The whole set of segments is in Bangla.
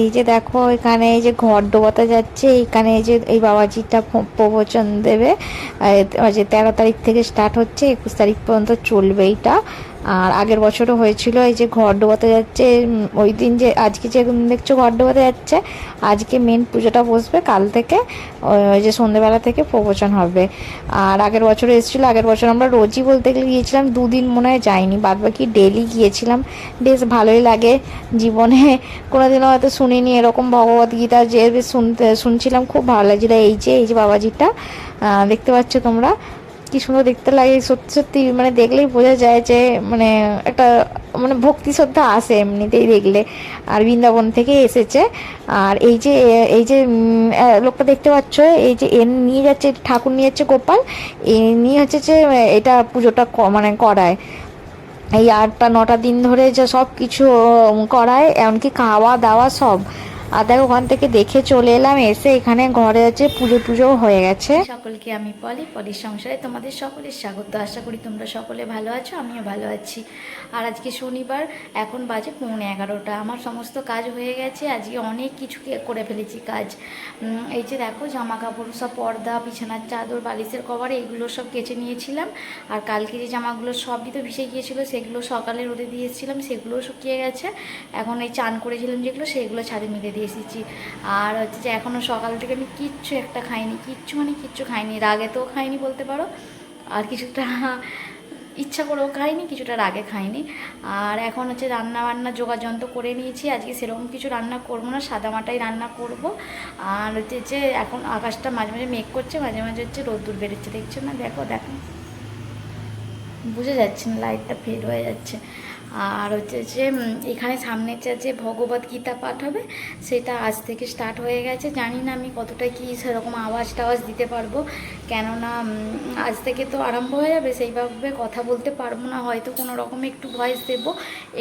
এই যে দেখো, এখানে এই যে ঘর ডোবাতে যাচ্ছে, এখানে এই যে এই বাবাজিটা প্রবচন দেবে। যে তেরো তারিখ থেকে স্টার্ট হচ্ছে, একুশ তারিখ পর্যন্ত চলবে এইটা। আর আগের বছরও হয়েছিল এই যে ঘর ডোবাতে যাচ্ছে ওই দিন যে আজকে যে দেখছ ঘর ডোবাতে যাচ্ছে, আজকে মেন পুজোটা বসবে, কাল থেকে, ওই যে সন্ধ্যেবেলা থেকে প্রবচন হবে। আর আগের বছর এসেছিল, আগের বছর আমরা রোজই বলতে গেলে গিয়েছিলাম, দুদিন মনে হয় যাইনি বাদ বাকি ডেলি গিয়েছিলাম। বেশ ভালোই লাগে জীবনে, কোনোদিনও হয়তো শুনিনি এরকম ভগবত গীতা যে শুনতে, শুনছিলাম, খুব ভালো লাগছিল। এই যে এই যে বাবাজিটা দেখতে পাচ্ছ তোমরা কি সুন্দর দেখতে লাগে, সত্যি সত্যি মানে দেখলেই বোঝা যায় যে মানে একটা মানে ভক্তি শ্রদ্ধা আসে এমনিতেই দেখলে। আর বৃন্দাবন থেকে এসেছে। আর এই যে এই যে লোকটা দেখতে পাচ্ছ, এই যে এর নিয়ে যাচ্ছে, ঠাকুর নিয়ে যাচ্ছে গোপাল। এ নিয়ে হচ্ছে যে, এটা পুজোটা মানে করায়। এই আটটা, নটা দিন ধরে যে সব কিছু করায়, এমনকি খাওয়া দাওয়া সব। আর দেখো, ওখান থেকে দেখে চলে এলাম, এসে এখানে ঘরে হচ্ছে পুজো টুজো হয়ে গেছে। সকলকে আমি পলি পলির সংসারে তোমাদের সকলের স্বাগত। আশা করি তোমরা সকলে ভালো আছো, আমিও ভালো আছি। আর আজকে শনিবার, এখন বাজে পৌনে এগারোটা। আমার সমস্ত কাজ হয়ে গেছে, আজকে অনেক কিছু করে ফেলেছি কাজ। এই যে দেখো জামা কাপড় সব পর্দা, বিছানার চাদর, বালিশের কভার, এইগুলো সব কেচে নিয়েছিলাম। আর কালকে যে জামাগুলো সবই তো ভিজে গিয়েছিল, সেগুলো সকালে রোদে দিয়েছিলাম সেগুলোও শুকিয়ে গেছে। এখন এই চান করেছিলাম যেগুলো, সেগুলো ছাদে মিলে দিয়ে এসেছি। আর হচ্ছে যে এখনও সকাল থেকে আমি কিচ্ছু একটা খাইনি, কিচ্ছু মানে কিচ্ছু খাইনি রাগে তো খাইনি বলতে পারো। আর কিছুটা ইচ্ছা করেও খাইনি, কিছুটা রাগে খাইনি। আর এখন হচ্ছে রান্না বান্না যোগাযন্ত্র করে নিয়েছি, আজকে সেরকম কিছু রান্না করব না সাদামাটাই রান্না করব। আর হচ্ছে যে এখন আকাশটা মাঝে মাঝে মেঘ করছে, মাঝে মাঝে হচ্ছে রোদ্দুর বেরোচ্ছে, দেখছ না? দেখো দেখো। বুঝে যাচ্ছে না লাইটটা ফেড হয়ে যাচ্ছে। আর হচ্ছে যে এখানে সামনে যে যে ভগবত গীতা পাঠ হবে, সেটা আজ থেকে স্টার্ট হয়ে গেছে। জানি না আমি কতটা কি সেরকম আওয়াজ টাওয়াজ দিতে পারব। কেননা আজ থেকে তো আরম্ভ হয়ে যাবে, সেইভাবে কথা বলতে পারব না। হয়তো কোনো রকমে একটু ভয়েস দেবো।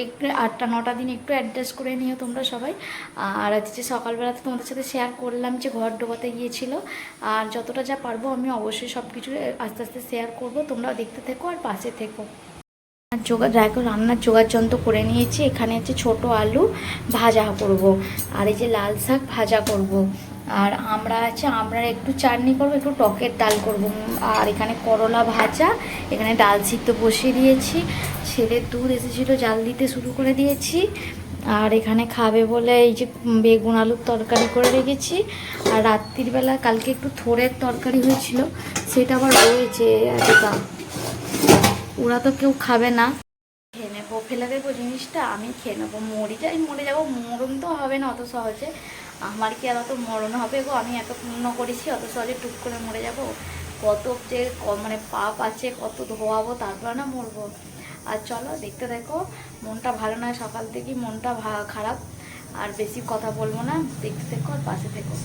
একটু আটটা, নটা দিন একটু অ্যাডজাস্ট করে নিও তোমরা সবাই। আর হচ্ছে যে সকালবেলা তো তোমাদের সাথে শেয়ার করলাম যে, ঘর ডোবাতে গিয়েছিল। আর যতটা যা পারব আমি অবশ্যই সব কিছু আস্তে আস্তে শেয়ার করব। তোমরাও দেখতে থেকো আর পাশে থেকো। জোগাড় দেখো রান্নার জোগাড় যন্ত্র করে নিয়েছি। এখানে হচ্ছে ছোট আলু ভাজা করব। আর এই যে লাল শাক ভাজা করব। আর আমরা আছে, আমরা একটু চাটনি করব, একটু টকের ডাল করব। আর এখানে করলা ভাজা, এখানে ডাল সিদ্ধ বসিয়ে দিয়েছি। ছেলের দুধ এসেছিল, জাল দিতে শুরু করে দিয়েছি। আর এখানে খাবে বলে এই যে বেগুন আলুর তরকারি করে রেখেছি। আর রাত্রির বেলা কালকে একটু থোড়ের তরকারি হয়েছিল, সেটা আবার রয়েছে একটা ওরা তো কেউ খাবে না। খেয়ে নেব, ফেলে দেবো জিনিসটা, আমি খেয়ে নেব। মরে যাই মরে যাব, মরণ তো হবে না অত সহজে। আমার কি আর অত মরণ হবে গো? আমি এত পূর্ণ করেছি, অত সহজে টুক করে মরে যাব। কত যে মানে পাপ আছে, কত ধোয়াবো, তারপর না মরবো। আর চলো, দেখতে দেখো, মনটা ভালো নয়, সকাল থেকেই মনটা খারাপ। আর বেশি কথা বলব না, দেখতে থেকো আর পাশে থেকো।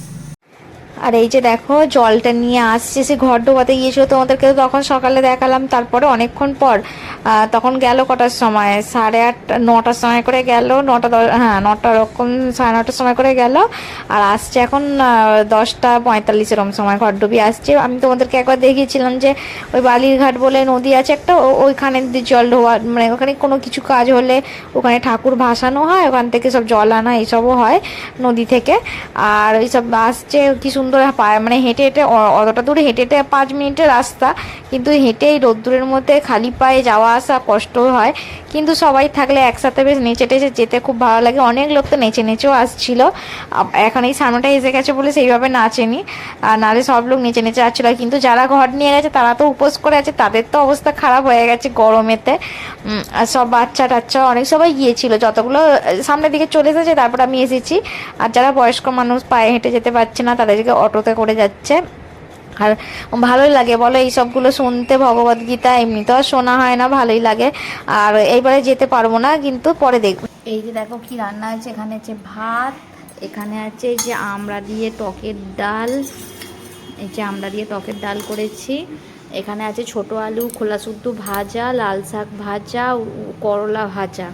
আর এই যে দেখো, জলটা নিয়ে আসছে, সে ঘর ডোবাতে গিয়েছিল তোমাদেরকে তখন সকালে দেখালাম, তারপরে অনেকক্ষণ পর তখন গেল কটার সময়? সাড়ে আটটা, নটার সময় করে গেল, নটা হ্যাঁ নটা রকম, সাড়ে নটার সময় করে গেল, আর আসছে এখন দশটা পঁয়তাল্লিশ এরকম সময় ঘর ডুবি আসছে। আমি তোমাদেরকে একবার দেখিয়েছিলাম যে, ওই বালিরঘাট বলে নদী আছে একটা ওইখানে জল ঢোয়া মানে ওখানে কোনো কিছু কাজ হলে ওখানে ঠাকুর ভাসানো হয়, ওখান থেকে সব জল আনা, এইসবও হয় নদী থেকে। আর এইসব আসছে, কি সুন্দর মানে হেঁটে হেঁটে অতটা দূরে হেঁটে হেঁটে পাঁচ মিনিটের রাস্তা। কিন্তু হেঁটে এই রোদ্দুরের মধ্যে খালি পায়ে যাওয়া আসা কষ্ট হয়। কিন্তু সবাই থাকলে একসাথে বেশ নেচে টেচে যেতে খুব ভালো লাগে। অনেক লোক তো নেচে নেচেও আসছিল। এখন এই সামনেটা এসে গেছে বলে সেইভাবে নাচেনি। আর নাহলে সব লোক নেচে নেচে আসছিল। কিন্তু যারা ঘর নিয়ে গেছে, তারা তো উপোস করে আছে। তাদের তো অবস্থা খারাপ হয়ে গেছে গরমেতে। আর সব বাচ্চা টাচ্চা অনেক সবাই গিয়েছিল। যতগুলো, সামনের দিকে চলে এসেছে, তারপর আমি এসেছি। আর যারা বয়স্ক মানুষ পায়ে হেঁটে যেতে পারছে না, তাদেরকে অটোতে করে যাচ্ছে। আর ভালোই লাগে, বলো এই সবগুলো শুনতে ভগবত গীতা আর শোনা হয় না, ভালোই লাগে। আর এইবারে যেতে পারব না, কিন্তু পরে দেখব। এই যে দেখো কি রান্না আছে এখানে আছে ভাত, এখানে আছে এই যে আমড়া দিয়ে টকের ডাল, এই যে আমড়া দিয়ে টকের ডাল করেছি। এখানে আছে ছোট আলু, খোলা শুদ্ধ ভাজা, লাল শাক ভাজা করলা ভাজা।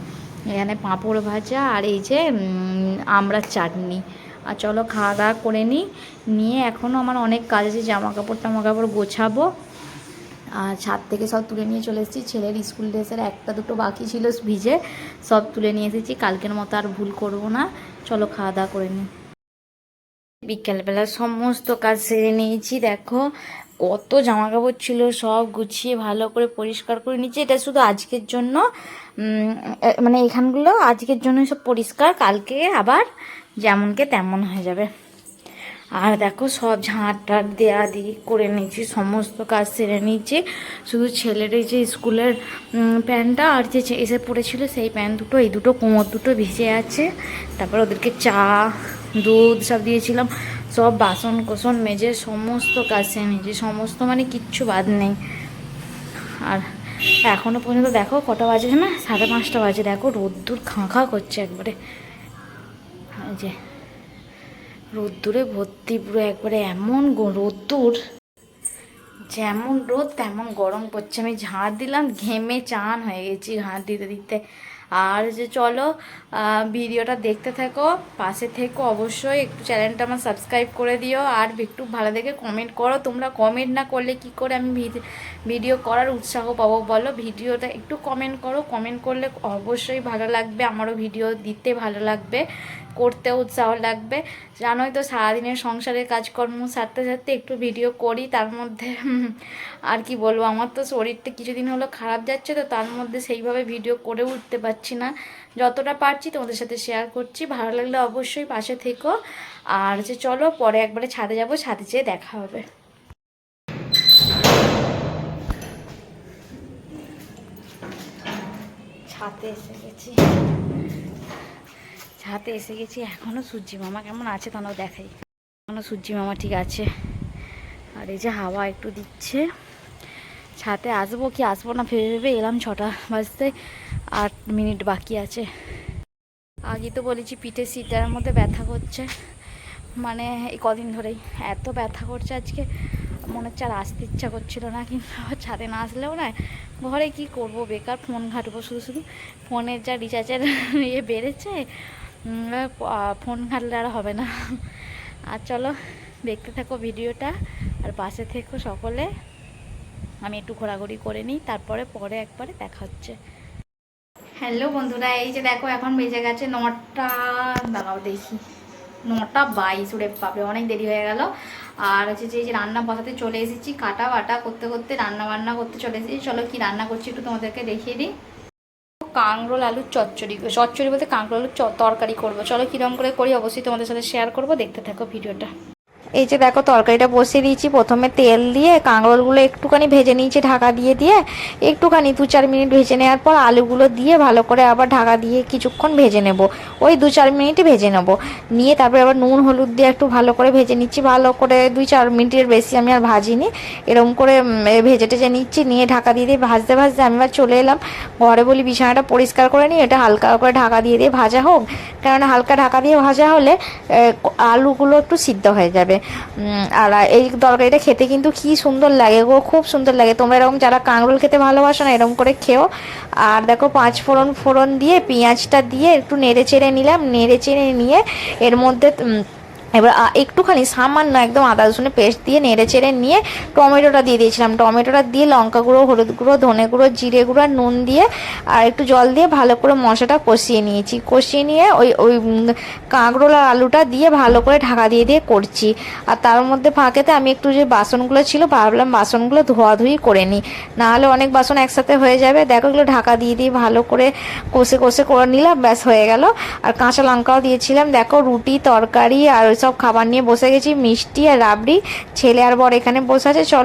এখানে পাঁপড় ভাজা, আর এই যে আমড়ার চাটনি। আর চলো খাওয়া দাওয়া করে নিই। নিয়ে এখনও আমার অনেক কাজ আছে জামা কাপড় টামা কাপড় গোছাবো। আর ছাদ থেকে সব তুলে নিয়ে চলে এসেছি। ছেলের স্কুল ড্রেসের একটা দুটো বাকি ছিল ভিজে, সব তুলে নিয়ে এসেছি। কালকের মতো আর ভুল করব না। চলো খাওয়া দাওয়া করে নিই। বিকেলবেলা সমস্ত কাজ সেরে নিয়েছি, দেখো। কত জামা কাপড় ছিল, সব গুছিয়ে ভালো করে পরিষ্কার করে নিয়েছি। এটা শুধু আজকের জন্য মানে এখানগুলো আজকের জন্য সব পরিষ্কার। কালকে আবার যেমনকে তেমন হয়ে যাবে। আর দেখো সব ঝাঁট টাট দেয়া দিয়ে করে নিয়েছি, সমস্ত কাজ সেরে নিয়েছি। শুধু ছেলের এই যে স্কুলের প্যান্টটা আর যে এসে পড়েছিল সেই প্যান্ট দুটো, এই দুটো কোমর দুটো ভিজে আছে। তারপর ওদেরকে চা, দুধ সব দিয়েছিলাম। সব বাসন কোসন মেজে সমস্ত কাজ সেরে নিয়েছি, সমস্ত মানে কিচ্ছু বাদ নেই। আর এখনও পর্যন্ত দেখো কটা বাজে না? সাড়ে পাঁচটা বাজে। দেখো রোদ্দুর খাঁ খাঁ করছে একবারে। যে, রোদ্দুরে ভর্তি পুরো একবারে এমন রোদ্দুর। যেমন রোদ, তেমন গরম পড়ছে। আমি ঝাঁট দিলাম, ঘেমে চান হয়ে গেছি ঝাঁট দিতে দিতে। আর যে চলো ভিডিওটা দেখতে থাকো, পাশে থেকো অবশ্যই। একটু চ্যানেলটা আমার সাবস্ক্রাইব করে দিও। আর একটু ভালো দেখে কমেন্ট করো, তোমরা কমেন্ট না করলে কি করে আমি ভিডি- ভিডিও করার উৎসাহ পাবো বলো? ভিডিওটা একটু কমেন্ট করো। কমেন্ট করলে অবশ্যই ভালো লাগবে, আমারও ভিডিও দিতে ভালো লাগবে। করতে উৎসাহ লাগবে। জানোই তো সারাদিনের সংসারের কাজকর্ম সারতে সারতে একটু ভিডিও করি, তার মধ্যে আর কি বলব, আমার তো শরীরটা কিছুদিন হলো খারাপ যাচ্ছে তো তার মধ্যে সেইভাবে ভিডিও করে উঠতে পারছি না। যতটা পারছি তোমাদের সাথে শেয়ার করছি, ভালো লাগলে অবশ্যই পাশে থেকো। আর যে চলো, পরে একবারে ছাদে যাব, ছাদে যেয়ে দেখা হবে। ছাদে এসে গেছি। ছাদে এসে গেছি এখনও সূর্যি মামা কেমন আছে তাও দেখাই। এখনও সূর্যি মামা ঠিক আছে। আর এই যে হাওয়া একটু দিচ্ছে। ছাদে আসব কি আসব না ভেবে ভেবে এলাম ছটা বাজতে আট মিনিট বাকি আছে। আগে তো বলেছি পিঠে সিটার মধ্যে ব্যথা করছে। মানে এই কদিন ধরেই এত ব্যথা করছে আজকে। মনে হচ্ছে আর আসতে ইচ্ছা করছিল না, কিন্তু আবার ছাদে না আসলেও না ঘরে কি করব? বেকার ফোন ঘাটবো শুধু শুধু। ফোনের যা রিচার্জের ইয়ে বেড়েছে ফোন ঘাটলে আর হবে না। আর চলো, দেখতে থাকো ভিডিওটা, আর পাশে থেকো সকলে। আমি একটু ঘোরাঘুরি করে নিই, তারপরে পরে একবারে দেখা হচ্ছে। হ্যালো বন্ধুরা, এই যে দেখো, এখন বেজে গেছে নটা, দাঁড়াও দেখি। নটা বাইশ উড়ে পাবে অনেক দেরি হয়ে গেল। আর হচ্ছে যে, এই যে রান্না বসাতে চলে এসেছি, কাটা বাটা করতে করতে রান্না বান্না করতে চলে এসেছি। চলো কি রান্না করছি একটু তোমাদেরকে দেখিয়ে দিই। কাঁকরোল, আলুর চচ্চড়ি চচ্চড়ি বলতে কাঁকরোল আলুর তরকারি করব। চলো কীরকম করে করি, অবশ্যই তোমাদের সাথে শেয়ার করব। দেখতে থাকো ভিডিওটা। এই যে দেখো তরকারিটা বসিয়ে দিয়েছি, প্রথমে তেল দিয়ে কাঁকরোলগুলো একটুখানি ভেজে নিয়েছি ঢাকা দিয়ে দিয়ে। একটুখানি দু চার মিনিট ভেজে নেওয়ার পর আলুগুলো দিয়ে ভালো করে আবার ঢাকা দিয়ে কিছুক্ষণ ভেজে নেব। ওই দু চার মিনিটই ভেজে নেব। নিয়ে তারপরে আবার নুন, হলুদ দিয়ে একটু ভালো করে ভেজে নিচ্ছি। ভালো করে দুই চার মিনিটের বেশি আমি আর ভাজিনি। এরকম করে ভেজে টেজে নিচ্ছি। নিয়ে ঢাকা দিয়ে দিয়ে ভাজতে ভাজতে আমি আবার চলে এলাম। ঘরে বলি বিছানাটা পরিষ্কার করে নিই এটা হালকা করে ঢাকা দিয়ে দিয়ে ভাজা হোক। কেননা হালকা ঢাকা দিয়ে ভাজা হলে আলুগুলো একটু সিদ্ধ হয়ে যাবে। আর এই তরকারিটা খেতে কিন্তু কি সুন্দর লাগে গো, খুব সুন্দর লাগে। তোমরা এরকম যারা কাঁকরোল খেতে ভালোবাসো না, এরকম করে খেও। আর দেখো পাঁচ ফোড়ন ফোড়ন দিয়ে, পেঁয়াজটা দিয়ে একটু নেড়ে চেড়ে নিলাম। নেড়ে চেড়ে নিয়ে এর মধ্যে এবার একটুখানি সামান্য একদম আদা রসুনের পেস্ট দিয়ে নেড়ে চেড়ে নিয়ে টমেটোটা দিয়ে দিয়েছিলাম। টমেটোটা দিয়ে লঙ্কা গুঁড়ো হলুদ গুঁড়ো ধনে গুঁড়ো জিরে গুঁড়ো নুন দিয়ে আর একটু জল দিয়ে ভালো করে মশলাটা কষিয়ে নিয়েছি। কষিয়ে নিয়ে ওই ওই উম, কাঁকরোল আলুটা দিয়ে ভালো করে ঢাকা দিয়ে দিয়ে করছি। আর তার মধ্যে ফাঁকেতে আমি একটু যে বাসনগুলো ছিল ভাবলাম বাসনগুলো ধোয়াধুয়ি করে নিই। নাহলে অনেক বাসন একসাথে হয়ে যাবে। দেখো এগুলো ঢাকা দিয়ে দিয়ে ভালো করে কষে কষে করে নিলাম ব্যাস হয়ে গেল। আর কাঁচা লঙ্কাও দিয়েছিলাম। দেখো রুটি তরকারি আর সব খাবার নিয়ে বসে গেছি, মিষ্টি আর রাবড়ি। ছেলে আর বর এখানে বসে আছে, চলো।